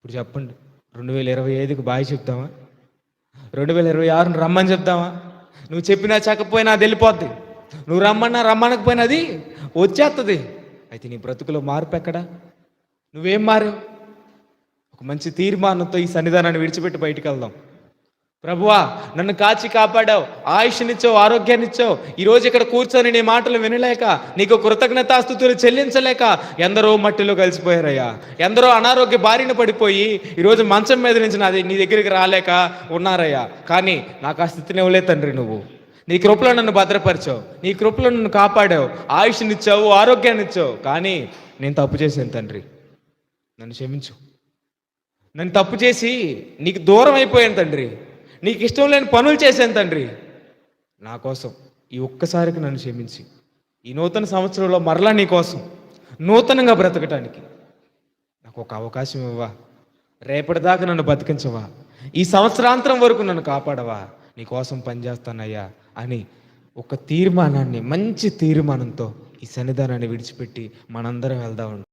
ఇప్పుడు చెప్పండి. రెండు వేల ఇరవై ఐదుకి బాయ్ చెప్తావా? రెండు వేల ఇరవై ఆరును రమ్మని చెప్తావా? నువ్వు చెప్పినా చెప్పకపోయినా అది వెళ్ళిపోద్ది. నువ్వు రమ్మన్నా రమ్మనకపోయినా అది వచ్చేస్తుంది అయితే నీ బ్రతుకులో మార్పు ఎక్కడా? నువ్వేం మారావు? ఒక మంచి తీర్మానంతో ఈ సన్నిధానాన్ని విడిచిపెట్టి బయటకు వెళ్దాం. ప్రభువా నన్ను కాచి కాపాడావు ఆయుష్నిచ్చావు ఆరోగ్యాన్నిచ్చావు. ఈ రోజు ఇక్కడ కూర్చొని నీ మాటలు వినలేక నీకు కృతజ్ఞతాస్థుతులు చెల్లించలేక ఎందరో మట్టిలో కలిసిపోయారయ్యా. ఎందరో అనారోగ్య బారిన పడిపోయి ఈరోజు మంచం మీద నుంచి నాది నీ దగ్గరికి రాలేక ఉన్నారయ్యా. కానీ నాకు ఆ స్థితిని ఇవ్వలే తండ్రి నువ్వు. నీ కృపలో నన్ను భద్రపరిచావు. నీ కృపలో నన్ను కాపాడావు. ఆయుష్నిచ్చావు ఆరోగ్యాన్ని ఇచ్చావు కానీ నేను తప్పు చేశాను తండ్రి. నన్ను క్షమించు. నన్ను తప్పు చేసి నీకు దూరం అయిపోయాను తండ్రి. నీకు ఇష్టం లేని పనులు చేశాను తండ్రి. నా కోసం ఈ ఒక్కసారికి నన్ను క్షమించి. ఈ నూతన సంవత్సరంలో మరలా నీ కోసం నూతనంగా బ్రతకటానికి నాకు ఒక అవకాశం ఇవ్వవా? రేపటిదాకా నన్ను బతికించవా? ఈ సంవత్సరాంతరం వరకు నన్ను కాపాడవా? నీ కోసం పనిచేస్తానయ్యా అని ఒక తీర్మానాన్ని మంచి తీర్మానంతో ఈ సన్నిధానాన్ని విడిచిపెట్టి మనందరం వెళ్దాం